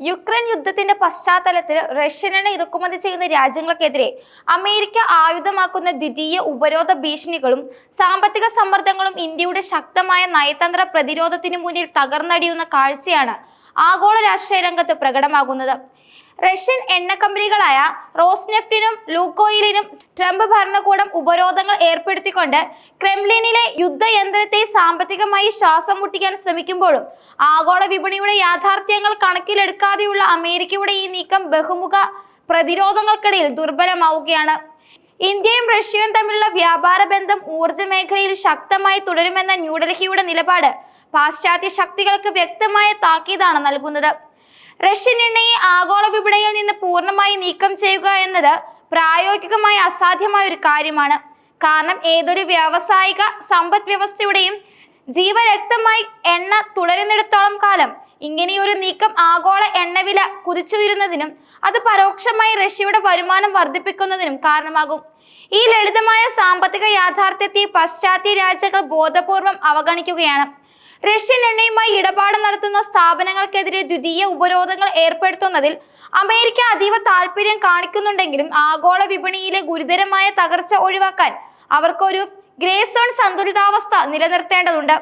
Ukraine യുദ്ധത്തിന്റെ പശ്ചാത്തലത്തിൽ റഷ്യനെണ്ണ ഇറക്കുമതി ചെയ്യുന്ന രാജ്യങ്ങൾക്കെതിരെ അമേരിക്ക ആയുധമാക്കുന്ന ദ്വിതീയ ഉപരോധ ഭീഷണികളും സാമ്പത്തിക സമ്മർദ്ദങ്ങളും ഇന്ത്യയുടെ ശക്തമായ നയതന്ത്ര പ്രതിരോധത്തിന് മുന്നിൽ തകർന്നടിയുന്ന കാഴ്ചയാണ് ആഗോള രാഷ്ട്രീയ രംഗത്ത് പ്രകടമാകുന്നത്. റഷ്യൻ എണ്ണ കമ്പനികളായ റോസ്നെഫ്റ്റിനും ലൂക്കോയിലിനും ട്രംപ് ഭരണകൂടം ഉപരോധങ്ങൾ ഏർപ്പെടുത്തിക്കൊണ്ട് ക്രെംലിനിലെ യുദ്ധയന്ത്രത്തെ സാമ്പത്തികമായി ശ്വാസം മുട്ടിക്കാൻ ശ്രമിക്കുമ്പോഴും ആഗോള വിപണിയുടെ യാഥാർത്ഥ്യങ്ങൾ കണക്കിലെടുക്കാതെയുള്ള അമേരിക്കയുടെ ഈ നീക്കം ബഹുമുഖ പ്രതിരോധങ്ങൾക്കിടയിൽ ദുർബലമാവുകയാണ്. ഇന്ത്യയും റഷ്യയും തമ്മിലുള്ള വ്യാപാര ബന്ധം ഊർജ മേഖലയിൽ ശക്തമായി തുടരുമെന്ന ന്യൂഡൽഹിയുടെ നിലപാട് പാശ്ചാത്യ ശക്തികൾക്ക് വ്യക്തമായ താക്കീതാണ് നൽകുന്നത്. റഷ്യൻ എണ്ണയെ ആഗോള വിപണിയിൽ നിന്ന് പൂർണമായി നീക്കം ചെയ്യുക എന്നത് പ്രായോഗികമായി അസാധ്യമായ ഒരു കാര്യമാണ്. കാരണം ഏതൊരു വ്യാവസായിക സമ്പദ് വ്യവസ്ഥയുടെയും ജീവരക്തമായി എണ്ണ തുടരുന്നിടത്തോളം കാലം ഇങ്ങനെയൊരു നീക്കം ആഗോള എണ്ണവില കുതിച്ചുയരുന്നതിനും അത് പരോക്ഷമായി റഷ്യയുടെ വരുമാനം വർദ്ധിപ്പിക്കുന്നതിനും കാരണമാകും. ഈ ലളിതമായ സാമ്പത്തിക യാഥാർത്ഥ്യത്തെ പാശ്ചാത്യ രാജ്യങ്ങൾ ബോധപൂർവം അവഗണിക്കുകയാണ്. റഷ്യൻ എണ്ണയുമായി ഇടപാട് നടത്തുന്ന സ്ഥാപനങ്ങൾക്കെതിരെ ദ്വിതീയ ഉപരോധങ്ങൾ ഏർപ്പെടുത്തുന്നതിൽ അമേരിക്ക അതീവ താല്പര്യം കാണിക്കുന്നുണ്ടെങ്കിലും ആഗോള വിപണിയിലെ ഗുരുതരമായ തകർച്ച ഒഴിവാക്കാൻ അവർക്കൊരു ഗ്രേ സോൺ സന്തുലിതാവസ്ഥ നിലനിർത്തേണ്ടതുണ്ട്.